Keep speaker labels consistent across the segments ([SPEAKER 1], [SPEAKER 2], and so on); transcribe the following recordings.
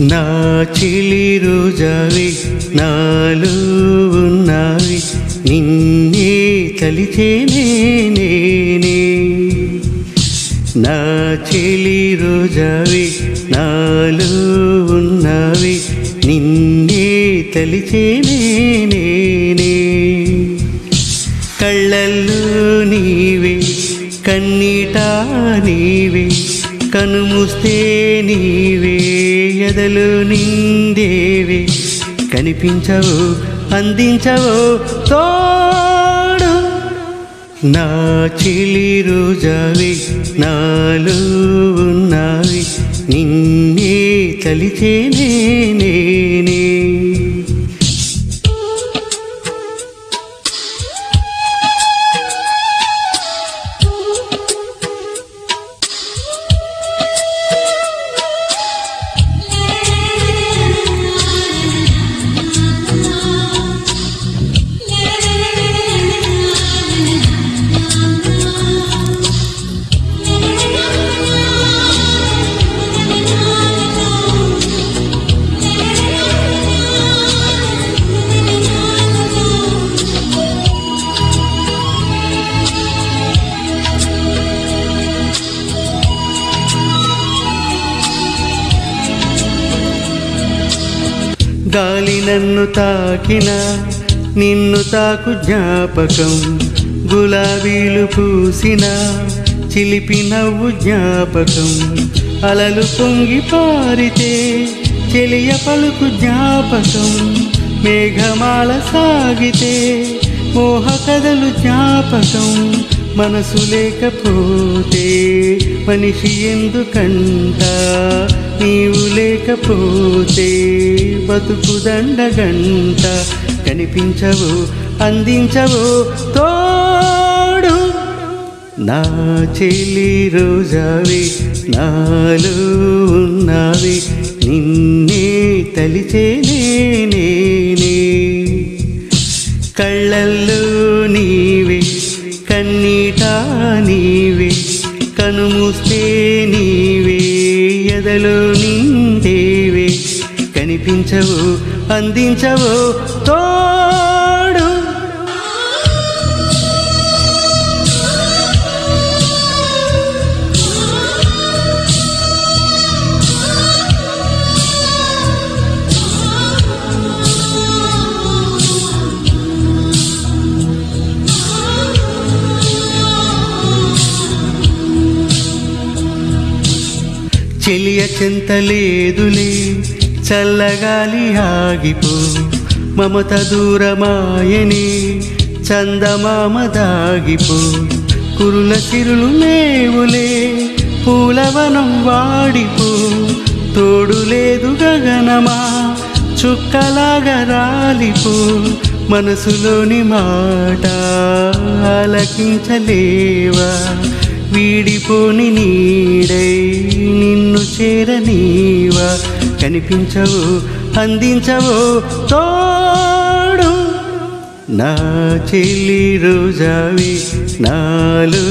[SPEAKER 1] నా చిలిరు రోజావి నాలు ఉన్నావి నిన్నే తలితేనే నేనే. నా చిలిరు రోజావి నాలు ఉన్నవి నిన్నే తలితేనే నేనే. కళ్ళల్లో నీవే కన్నీటా నీవే కనుమూస్తే నీవే. ఎదలు నిందేవే కనిపించవు అందించవు తోడు. నా చిలి రోజావి నాలో ఉన్నావి నిన్నే తలిచేనే నేనే. గాలి నన్ను తాకిన నిన్ను తాకు జ్ఞాపకం. గులాబీలు పూసిన చిలిపి నవ్వు జ్ఞాపకం. అలలు పొంగి పారితే చెలియ పలుకు జ్ఞాపకం. మేఘమాల సాగితే మోహ కథలు జ్ఞాపకం. మనసు లేకపోతే మనిషి ఎందుకంట? నీవు లేకపోతే బతుకు దండగంట కనిపించవు అందించవు తోడు. నా చెల్లి రోజావి నాలో ఉన్నావి నిన్నే తలిచేనే నేనే కళ్ళల్లో నీవే కన్నీటా నీవే కనుమూస్తే నీవే. లో నీ దేవి కనిపించవు అందించవు తో చెలియ చింతలేదులే చల్లగాలి ఆగిపో. మమత దూరమాయని చందమామ దాగిపో కురుల చిరులు లేవులే పూలవనం వాడిపో. తోడు లేదు గగనమా చుక్కలాగా రాలిపో. మనసులోని మాట ఆలకించలేవా? వీడిపోని నీడై నిన్ను చేరనీవా. కనిపించవు అందించవు తోడు. నా చెల్లి రోజావి నాలు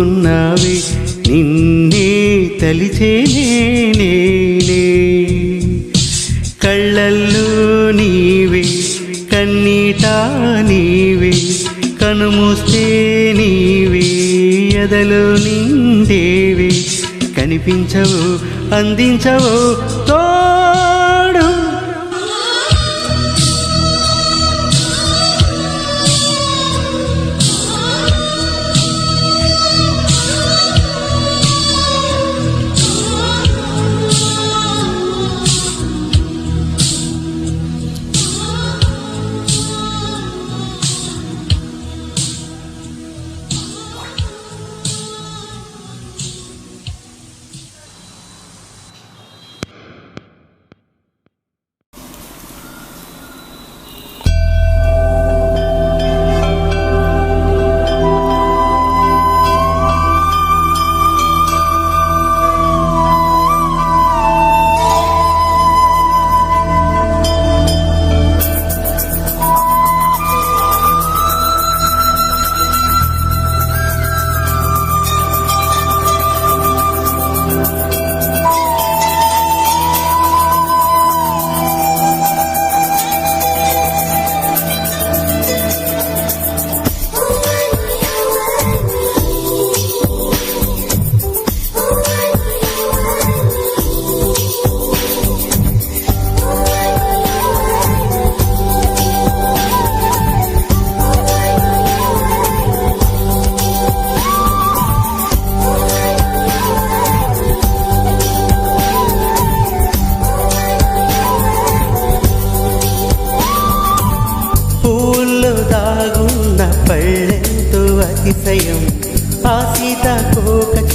[SPEAKER 1] ఉన్నావి. నిన్నే తలిచేనే నేనే కళ్ళల్లో నీవే కన్నీటా నీవే కనుమూస్తే నీవే. ఎదలు నిండేవి కనిపించవు అందించవు తో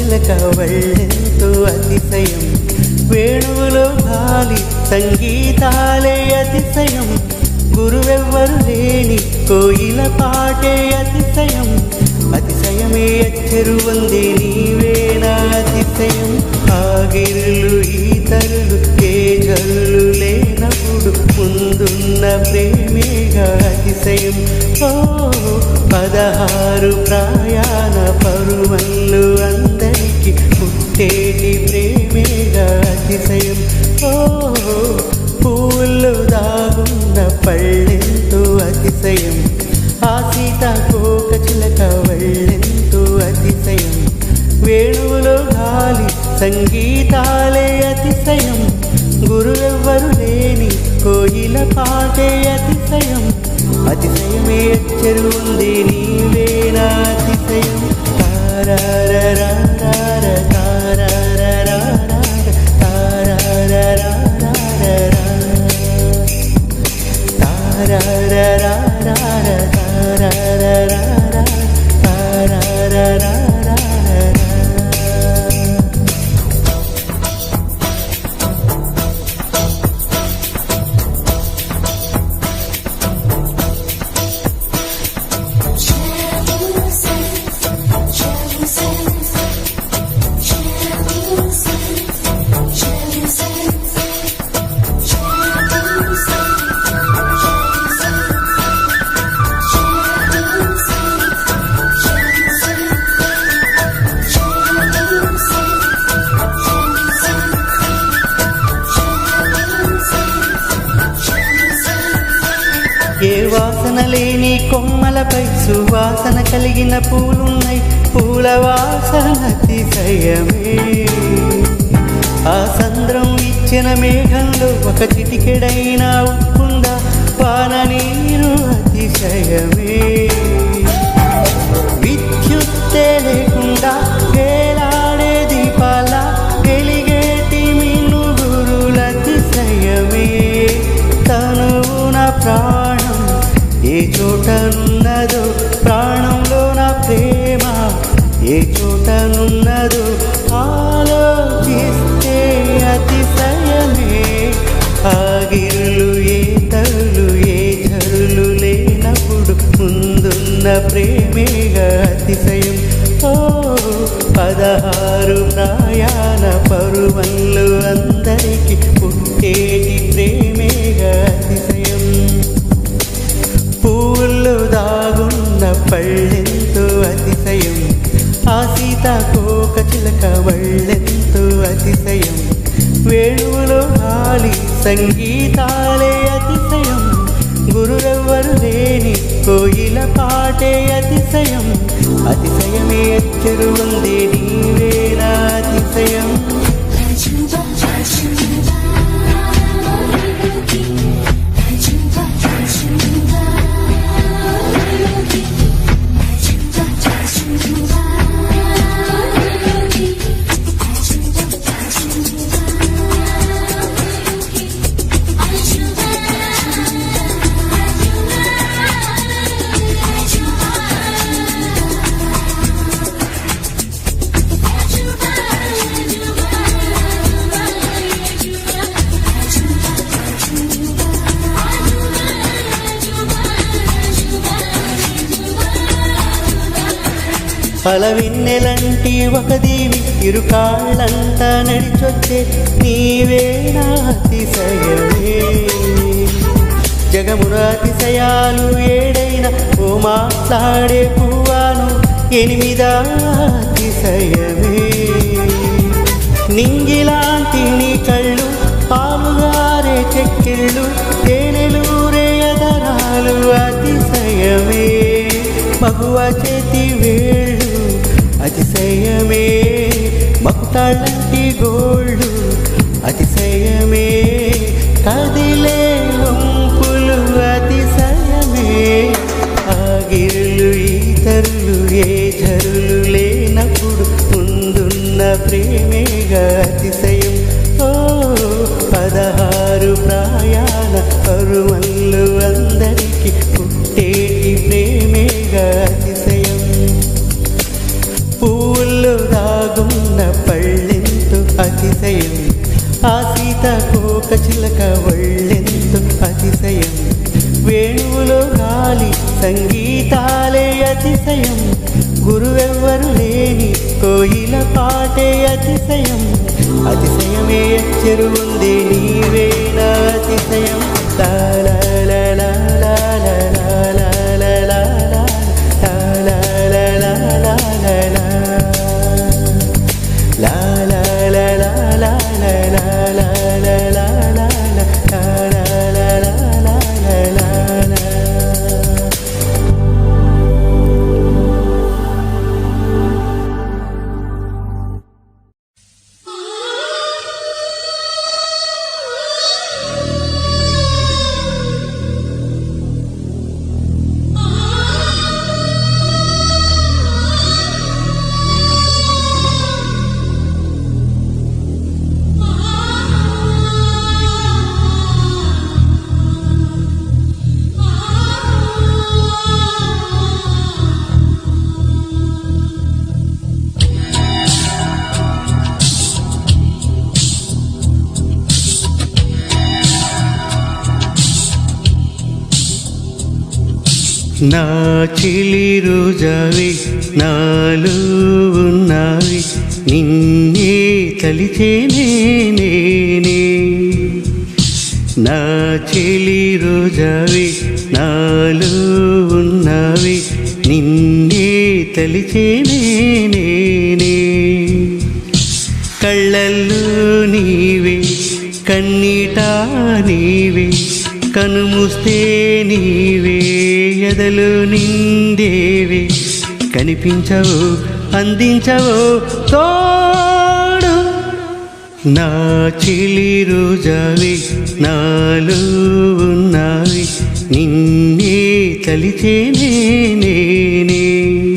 [SPEAKER 1] చిలక వళ్ళెంతో అతిశయం. వేణువులో గాలి సంగీతాలే అతిశయం. గురువెవ్వరు లేని కోయిల పాటే అతిశయం. అతిశయమే అచ్చరువందే నీవేనా అతిశయం. ఆగిరులు ఈతరులు ఏ లేనప్పుడు ముందున్న ప్రేమేగా అతిశయం. ఓ పదహారు ప్రయాణ పరువల్లు అంత పుట్టేటి ప్రేమేగా అతిశయం. ఓ పూలు దాగున్న పళ్ళెంతో అతిశయం. ఆ సీతాకోక చిలక వళ్ళెంతో అతిశయం. వేణువులో గాలి సంగీతాలే అతిశయం. గురువెవ్వరు లేని కోయిల పాటే అతిశయం. ఏ వాసన లేని కొమ్మలపై సువాసన కలిగిన పూలున్నాయి. పూల వాసన అతిశయమే. ఆ సంద్రం ఇచ్చిన మేఘంలో ఒక చిటికెడైనా ఉప్పుందా? పాన నీరు అతిశయమే. విద్యుత్తే లేకుండా వేలాడే దీపాల వెలిగేటి మినుగురుల అతిశయమే తనువున ప్రాణం ప్రా చోటనున్నదో ప్రాణంలో నా ప్రేమ ఏ చోటనున్నదో ఆలోచిస్తే అతిశయమే. ఆగిరులు ఏ తరులు ఏ జరులు లేనప్పుడు ముందున్న ప్రేమేగా అతిశయం. ఓ పదహారు ప్రయాణ పరువల్లు అందరికీ పుట్టే దాగున్న పళ్ళెంతో అతిశయం. ఆ సీతాకోక చిలక వళ్ళెంతో అతిశయం. వేణువులో గాలి సంగీతాలే అతిశయం. గురురెవ్వరు లేని కోయిల పాటే అతిశయం. అతిశయమే చెరువుంది నీవేనా అతిశయం. అలవిన్నెలంటి ఒక దీవి ఇరుకాళ్ళంతా నడిచొచ్చే నీవేనా అతిశయమే. జగమున అతిశయాలు ఏడైన ఓ మాట్లాడే పువ్వాను ఎనిమిదాతిశయమే నింగిలాంటి నీ కళ్ళు పాలుగారే చెక్కిళ్ళు తేనెలూరే ఎదరాలు అతిశయమే. మగువ చేతి వేళ్ళు అతిశయమే మకుటాళ్ళంటి గోళ్ళు. అతిశయమే కదిలే వంపులు అతిశయమే. ఆగిరులు ఈతరులు ఏ జరులు లేనప్పుడు ముందున్న ప్రేమేగా అతిశయం. ఓ పదహారు ప్రాయాల పరువల్లు అందరికీ పుట్టేటి ప్రేమేగా చిలక ఒళ్ళెంతు అతిశయం. వేణువులో గాలి సంగీతాలే అతిశయం. గురువెవ్వరు లేని కోయిల పాటే అతిశయం. అతిశయమే అచ్చరు ఉంది నీవేనా అతిశయం. లా. నా చిలి రోజావి నాలో ఉన్నావి. నిన్నే తలిచేనే నేనే నా. చెలి రోజావి నాలో ఉన్నావి. నిన్నే తలిచేనే నేనే కళ్ళల్లో నీవే కన్నీటా నీవే. కనుమూస్తే నీవే ఎదలు నిందేవే కనిపించవు అందించవు తోడు. నా చిలి రోజావి నాలు ఉన్నావి. నిన్నే చలిచేనే నేనే.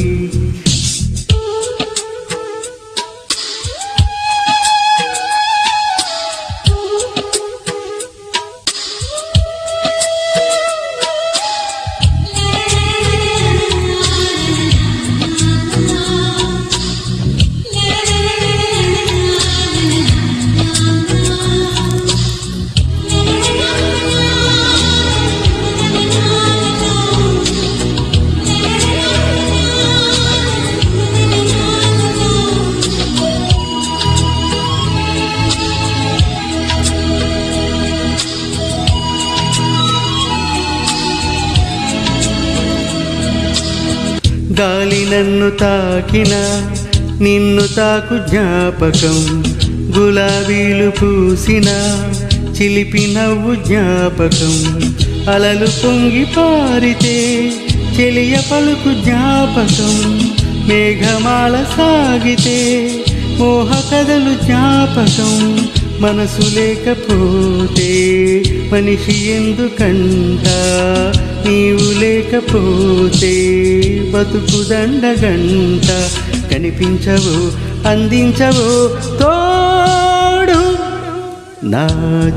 [SPEAKER 1] తాకిన నిన్ను తాకు జ్ఞాపకం. గులాబీలు పూసిన చిలిపి నవ్వు జ్ఞాపకం. అలలు పొంగి పారితే చెలియ పలుకు జ్ఞాపకం. మేఘమాల సాగితే మోహ కథలు జ్ఞాపకం. మనసు లేకపోతే మనిషి ఎందుకంట? నీవు లేకపోతే బతుకు దండగంట కనిపించవు అందించవు తోడు. నా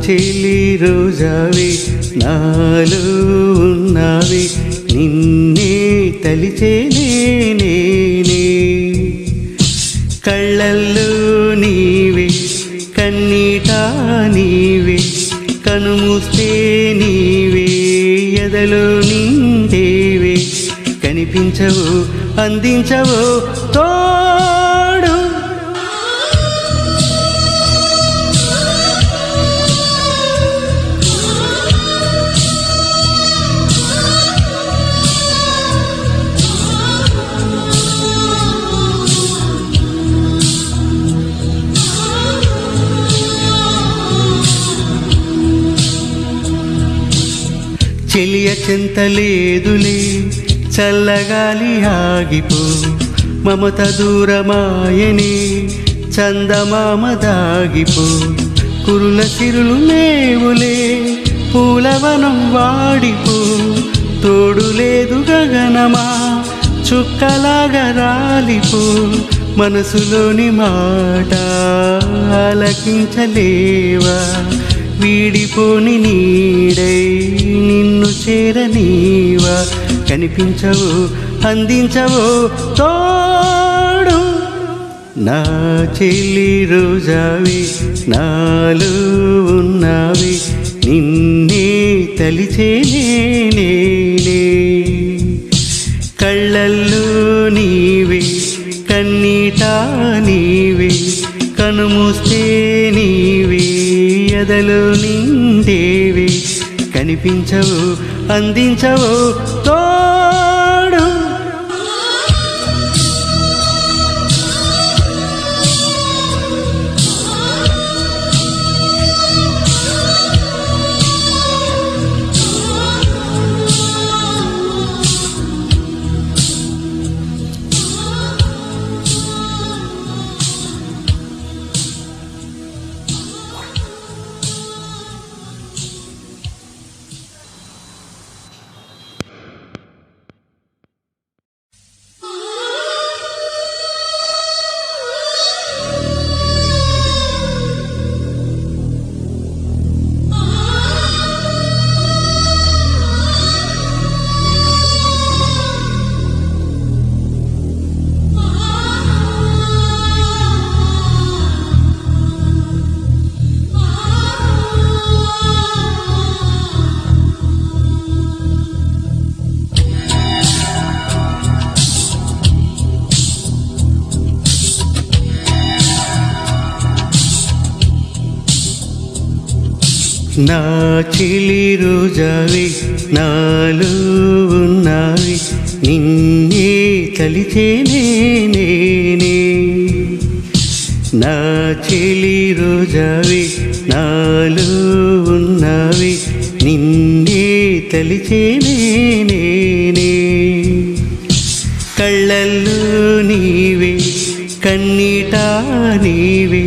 [SPEAKER 1] చెల్లి రోజావి నాలో ఉన్నావి నిన్నే తలిచేనే నేనే కళ్ళల్లో నీవే కన్నీట నీవే కనుమూస్తే నీవే. వెన్నెదలో నిండేవి కనిపించవు అందించవు తో చెలియ చింతలేదులే చల్లగాలి ఆగిపో. మమత దూరమాయని చందమామ దాగిపో. కురుల సిరులు మేవులే పూలవనం వాడిపో. తోడు లేదు గగనమా చుక్కలాగా రాలిపో. మనసులోని మాట ఆలకించలేవా? వీడిపోని నీడై నిన్ను చేరనీవా. కనిపించవు అందించవు తోడు. నా చెల్లి రోజావి నాలు ఉన్నావి నిన్నే తలిచేనే నేనే. కళ్ళల్లో నీవే కన్నీటా నీవే కనుమూస్తే నీవే. ఎదలో నిండేవి కనిపించవు అందించవు తో నా చిలి రోజావి నాలో ఉన్నావి నిన్నే తలితేనే నేనే నా. చెలి రోజావి నాలో ఉన్నావి నిన్నే తలిచే నేనే కళ్ళల్లో నీవే కన్నీటా నీవే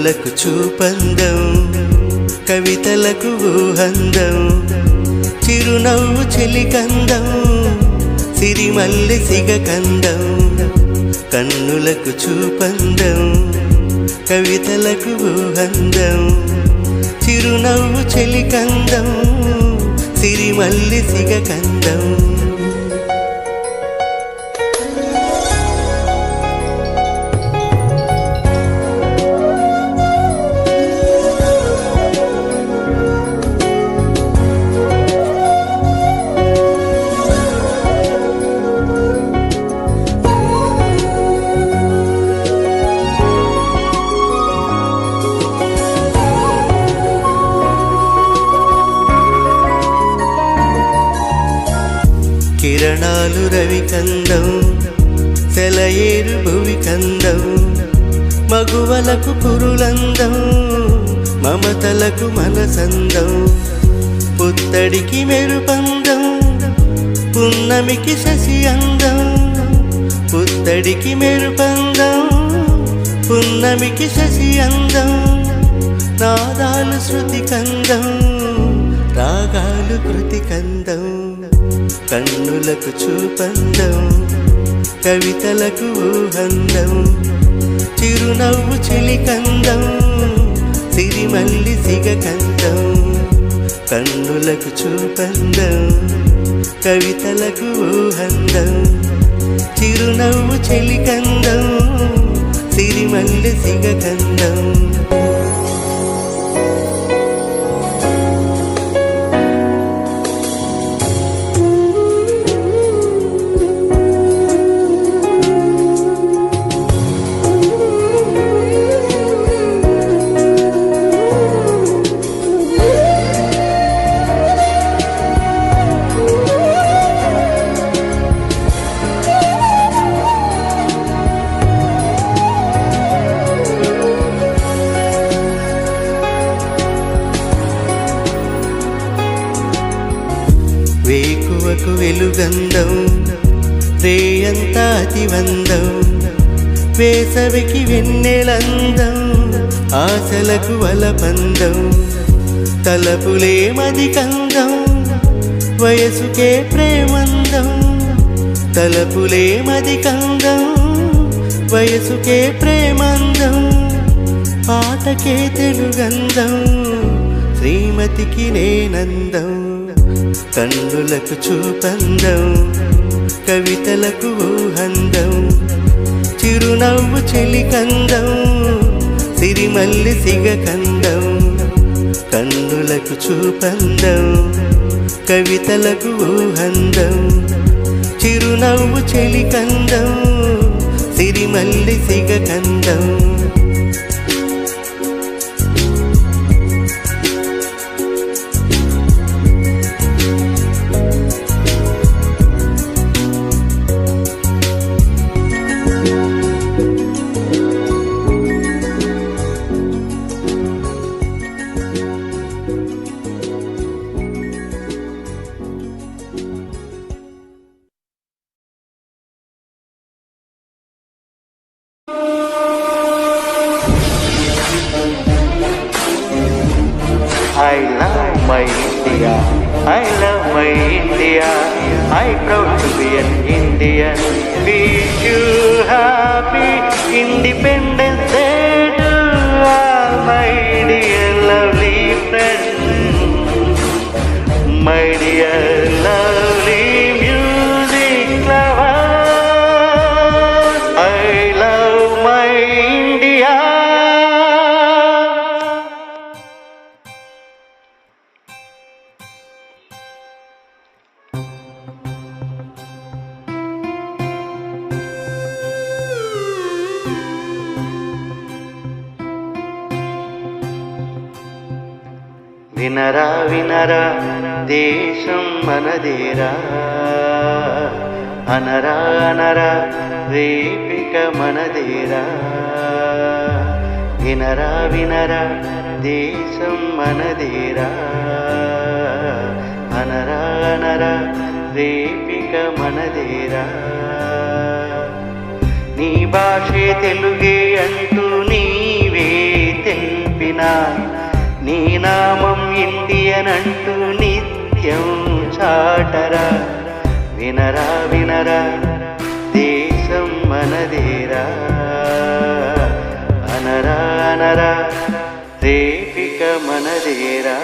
[SPEAKER 1] కన్నులకు చూపందం. కవితలకు ఊహందం. చిరునవ్వు చెలికందం. సిరిమల్లి సిగకందం. కన్నులకు చూపందం. కవితలకు ఊహందం. చిరునవ్వు చెలికందం. సిరిమల్లి సిగకందం. కిరణాలు రవి కందం సెలయేరు భువి కందం మగువలకు పురులందం మమతలకు మనసందం పుత్తడికి మెరుపందం పున్నమికి శశి అందం పుత్తడికి మెరుపందం పున్నమికి శశి అందం నాదాలు శృతి కందం రాగాలు కృతి కందం కన్నులకు చూపందం కవితలకు ఊహందం చిరునవ్వు చెలికందం సిరిమల్లి సిగకందం. కన్నులకు చూపందం కవితలకు ఊహందం చిరునవ్వు చెలికందం సిరిమల్లి సిగకందం. వెలుగందం రేయంతా అతివందం వేసవికి వెన్నెలందం ఆశలకు వలపందం తలపులే మది కందం వయసుకే ప్రేమందం తలపులే మది కందం వయసుకే ప్రేమందం పాటకే తెలుగందం శ్రీమతికి నేనందం. కన్నులకు చూపందం కవితలకు ఊహందం చిరునవ్వు చెలికందం సిరిమల్లి సిగకందం. కన్నులకు చూపందం కవితలకు ఊహందం చిరునవ్వు చెలికందం సిరిమల్లి సిగకందం.
[SPEAKER 2] వినరా వినరా దేశం మనదేరా. అనరా అనరా రేపిక మనదేరా. వినరా వినరా దేశం మనదేరా. అనరా అనరా రేపిక మనదేరా. నీ భాషే తెలుగే అంటూ నీవే తెంపినా. నీ నామం ఇండియన్ అంటూ నిత్యం చాటరా. వినరా వినరా దేశం మనదేరా. అనరా అనరా రేపిక మనదేరా.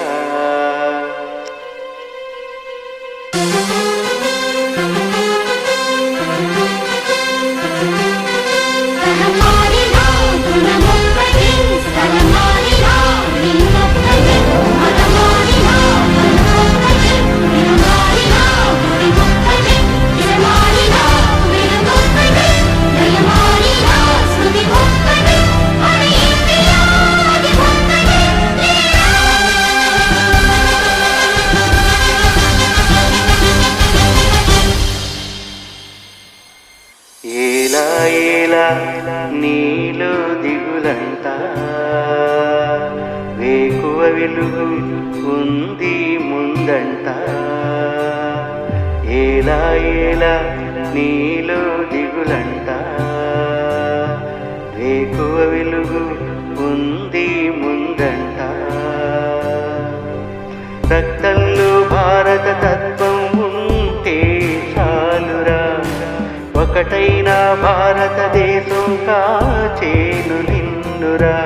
[SPEAKER 2] ఒకటైన భారతదేశం కాచేను నిన్నురా.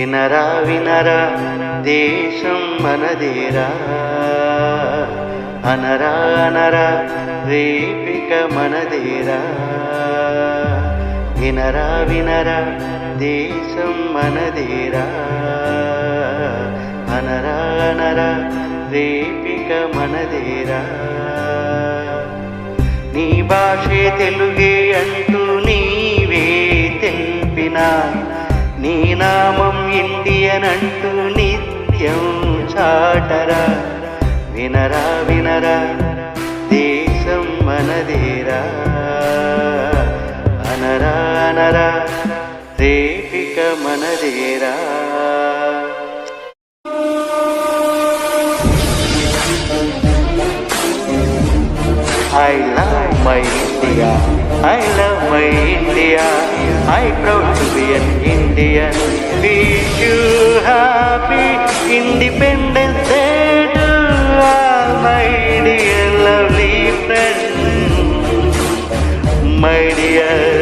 [SPEAKER 2] వినరా వినరా దేశం మనదేరా. అనరా అనరా రేపిక మనదేరా. వినరా వినరా దేశం మనదేరా. అనరా అనరా రేపిక మనదేరా. నీ భాషే తెలుగే అంటూ నీవే తెలిపిన నీ నామం ఇండియన్ అంటూ నిత్యం చాటరా వినరా వినరా దేశం మనదేరా అనరా అనరా రేపిక మనదేరా I love my India. I love my India. I proud to be an Indian. wish you
[SPEAKER 1] happy Independence Day to all my dear lovely friends, my dear.